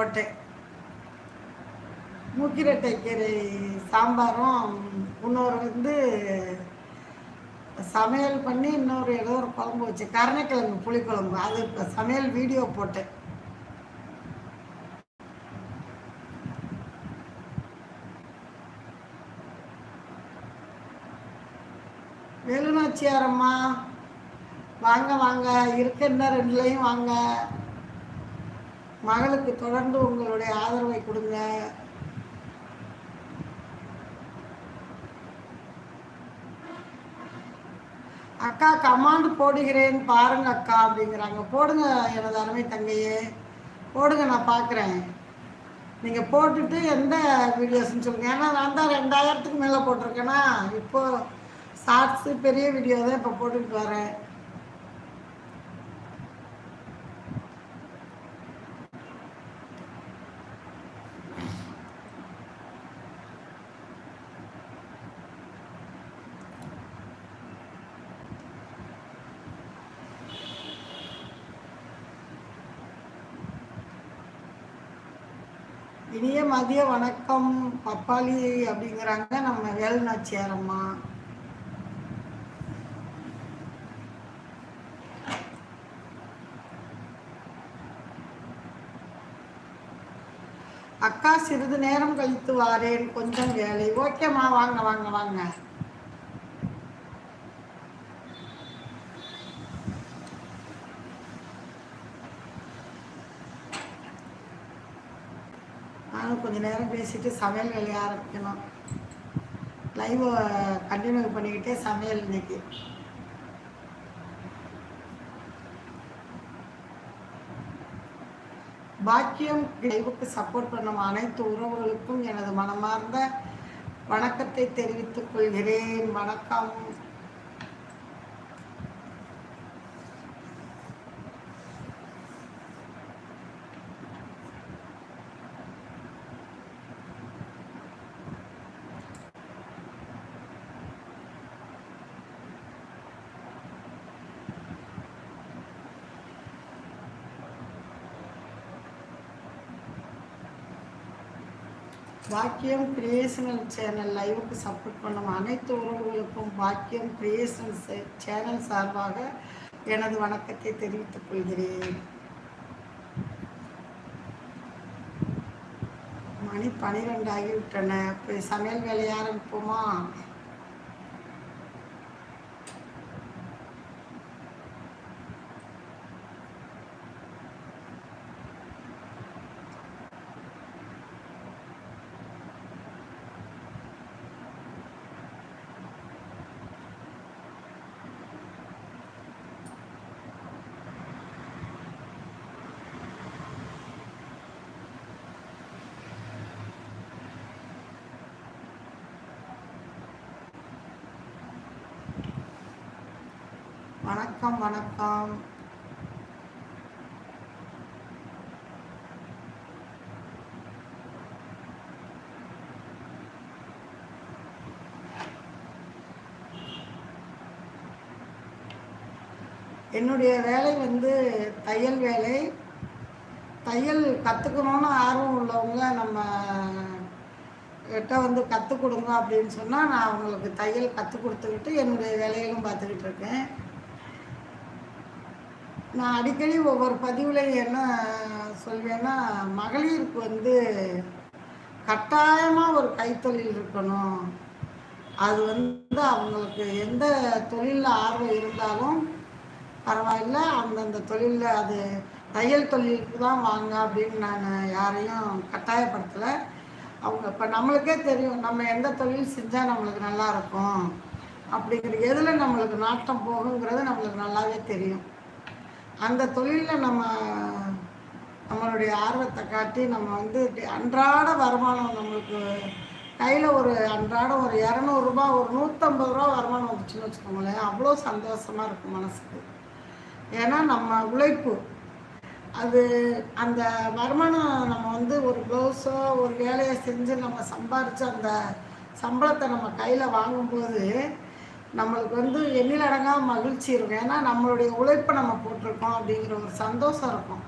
போட்டேன். மூக்கிரட்டை கீரை சாம்பாரும் இன்னொரு வந்து சமையல் பண்ணி இன்னொரு ஏதோ ஒரு குழம்பு வச்சு கருணைக்கிழங்கு புளிக்குழம்பு. அது இப்போ சமையல் வீடியோ போட்டேன். வேலுநாச்சியாரம்மா வாங்க வாங்க. இருக்க இன்னும் ரெண்டுலையும் வாங்க. மகளுக்கு தொடர்ந்து உங்களுடைய ஆதரவை கொடுங்க. அக்கா கமாண்டு போடுகிறேன் பாருங்க அக்கா அப்படிங்கிறாங்க. போடுங்க எனது அருமை தங்கையே. போடுங்க நான் பார்க்குறேன் நீங்கள் போட்டுட்டு எந்த வீடியோஸ்ன்னு சொல்லுங்கள் ஏன்னா நான் தான் ரெண்டாயிரத்துக்கு மேலே போட்டிருக்கேன்னா இப்போது ஷார்ட்ஸு பெரிய வீடியோ தான் இப்போ போட்டுக்கிட்டு வரேன். இனிய மதிய வணக்கம் பப்பாளி அப்படிங்கிறாங்க. நம்ம வேலுநாச்சியாரம்மா அக்கா சிறிது நேரம் கழித்து வாரேன். கொஞ்சம் வேலை. ஓகேம்மா வாங்க வாங்க வாங்க. நானும் கொஞ்ச நேரம் பேசிட்டு சமையல் வேலையை ஆரம்பிக்கணும். லைவ் கண்டினியூ பண்ணிக்கிட்டே சமையல் இன்னைக்கு. பாக்கியம் லைவுக்கு சப்போர்ட் பண்ணும் அனைத்து உறவுகளுக்கும் எனது மனமார்ந்த வணக்கத்தை தெரிவித்துக் கொள்கிறேன். வணக்கம். பாக்கியம் கிரியேஷனல் சேனல் லைவுக்கு சப்போர்ட் பண்ணும் அனைத்து உறவுகளுக்கும் பாக்கியம் கிரியேஷனல் சேனல் சார்பாக எனது வணக்கத்தை தெரிவித்துக் கொள்கிறேன். மணி பனிரெண்டு ஆகிவிட்டன போய் சமையல் வேலையை ஆரம்பிப்போமா? வணக்கம் வணக்கம். என்னுடைய வேலை வந்து தையல் வேலை. தையல் கற்றுக்கணுன்னு ஆர்வம் உள்ளவங்க நம்ம கிட்ட வந்து கற்றுக் கொடுங்க அப்படின்னு சொன்னால் நான் அவங்களுக்கு தையல் கற்றுக் கொடுத்துக்கிட்டு என்னுடைய வேலைகளும் பார்த்துக்கிட்டு இருக்கேன். நான் அடிக்கடி ஒவ்வொரு பதிவில் என்ன சொல்வேன்னா மகளிருக்கு வந்து கட்டாயமாக ஒரு கைத்தொழில் இருக்கணும். அது வந்து அவங்களுக்கு எந்த தொழிலில் ஆர்வம் இருந்தாலும் பரவாயில்ல அந்தந்த தொழிலில் அது தையல் தொழிலுக்கு தான் வாங்க அப்படின்னு நான் யாரையும் கட்டாயப்படுத்தலை. அவங்க இப்போ நம்மளுக்கே தெரியும் நம்ம எந்த தொழில் செஞ்சால் நம்மளுக்கு நல்லா இருக்கும். அப்படிங்கிற எதில் நம்மளுக்கு நாட்டம் போகுங்கிறது நம்மளுக்கு நல்லாவே தெரியும். அந்த தொழிலில் நம்ம நம்மளுடைய ஆர்வத்தை காட்டி நம்ம வந்து அன்றாட வருமானம் நம்மளுக்கு கையில் ஒரு அன்றாடம் ஒரு இரநூறுபா ஒரு நூற்றம்பது ரூபா வருமானம் வந்துச்சுன்னு வச்சுக்கோங்களேன் அவ்வளோ சந்தோஷமாக இருக்கும் மனசுக்கு. ஏன்னா நம்ம உழைப்பு. அது அந்த வருமானம் நம்ம வந்து ஒரு ப்ளவுஸோ ஒரு வேலையை செஞ்சு நம்ம சம்பாரித்து அந்த சம்பளத்தை நம்ம கையில் வாங்கும்போது நம்மளுக்கு வந்து எண்ணிலடங்காக மகிழ்ச்சி இருக்கும். ஏன்னா நம்மளுடைய உழைப்பை நம்ம போட்டிருக்கோம் அப்படிங்கிற ஒரு சந்தோஷம் இருக்கும்.